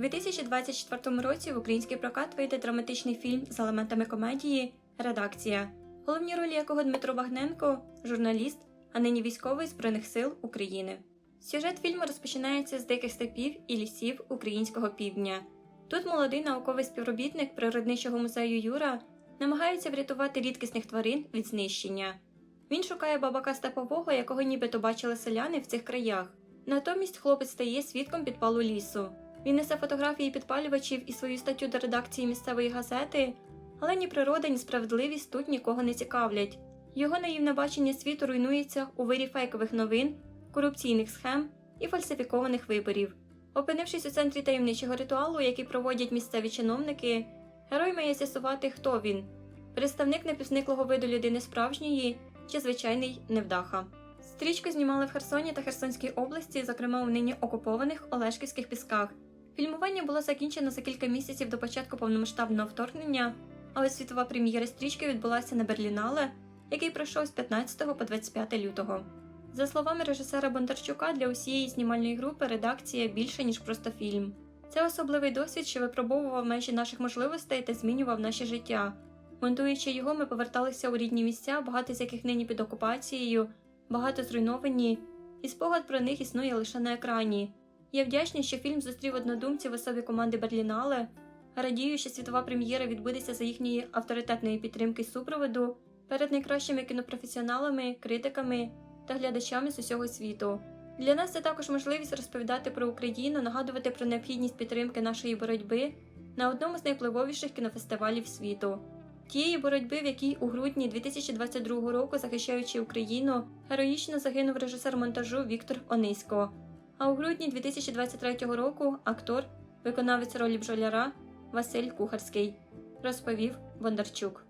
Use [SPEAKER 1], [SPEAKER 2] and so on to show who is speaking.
[SPEAKER 1] У 2024 році в український прокат вийде драматичний фільм з елементами комедії Редакція, головні ролі якого Дмитро Вагненко, журналіст, а нині військовий Збройних сил України. Сюжет фільму розпочинається з диких степів і лісів українського півдня. Тут молодий науковий співробітник природничого музею Юра намагається врятувати рідкісних тварин від знищення. Він шукає бабака степового, якого нібито бачили селяни в цих краях. Натомість хлопець стає свідком підпалу лісу. Він несе фотографії підпалювачів і свою статтю до редакції місцевої газети, але ні природа, ні справедливість тут нікого не цікавлять. Його наївне бачення світу руйнується у вирі фейкових новин, корупційних схем і фальсифікованих виборів. Опинившись у центрі таємничого ритуалу, який проводять місцеві чиновники, герой має з'ясувати, хто він представник непізниклого виду людини справжньої чи звичайний невдаха. Стрічку знімали в Херсоні та Херсонській області, зокрема у нині окупованих Олешківських пісках. Фільмування було закінчено за кілька місяців до початку повномасштабного вторгнення, але світова прем'єра стрічки відбулася на Берлінале, який пройшов з 15 по 25 лютого. За словами режисера Бондарчука, для усієї знімальної групи редакція більше ніж просто фільм. Це особливий досвід, що випробовував межі наших можливостей та змінював наше життя. Монтуючи його, ми поверталися у рідні місця, багато з яких нині під окупацією, багато зруйновані, і спогад про них існує лише на екрані. Я вдячний, що фільм зустрів однодумців в особі команди Берлінале. Радію, що світова прем'єра відбудеться за їхньої авторитетної підтримки супроводу перед найкращими кінопрофесіоналами, критиками та глядачами з усього світу. Для нас це також можливість розповідати про Україну, нагадувати про необхідність підтримки нашої боротьби на одному з найвпливовіших кінофестивалів світу. Тієї боротьби, в якій у грудні 2022 року, захищаючи Україну, героїчно загинув режисер монтажу Віктор Онисько. А у грудні 2023 року актор, виконавець ролі бджоляра Василь Кухарський, розповів Бондарчук.